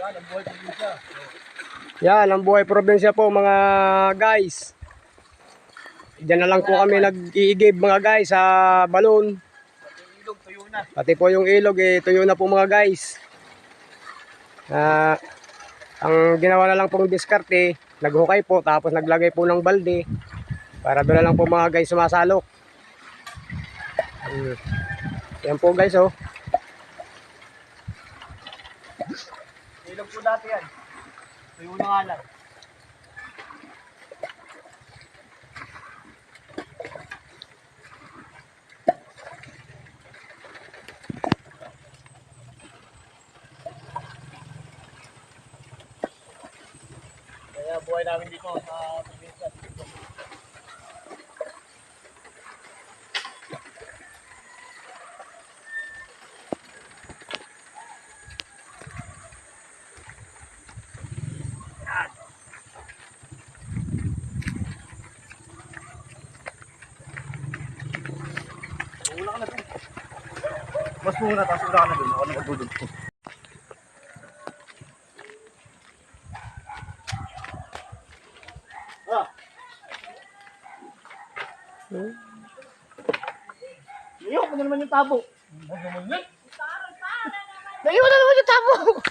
Yan, ang buhay probinsya. Yan, ang buhay probinsya po mga guys. Diyan na lang po kami nag-iigib mga guys sa balon. Pati ilog, tuyo na. Pati po yung ilog eh, tuyo na po mga guys. Ah, ang ginawa na lang pong diskarte, naghukay po tapos naglagay po ng balde para doon na lang po mga guys sumasalok. Mm. Yan po guys oh. Ilog po dati yan. Tuyo na nga lang. Kaya buhay namin dito sa probinsya. Una ka na dun. Mas muna, tapos una ka na dun. Ako na magdudod ko. Ah! Naiwan ko na naman yung tabo. Naiwan na naman yung tabo!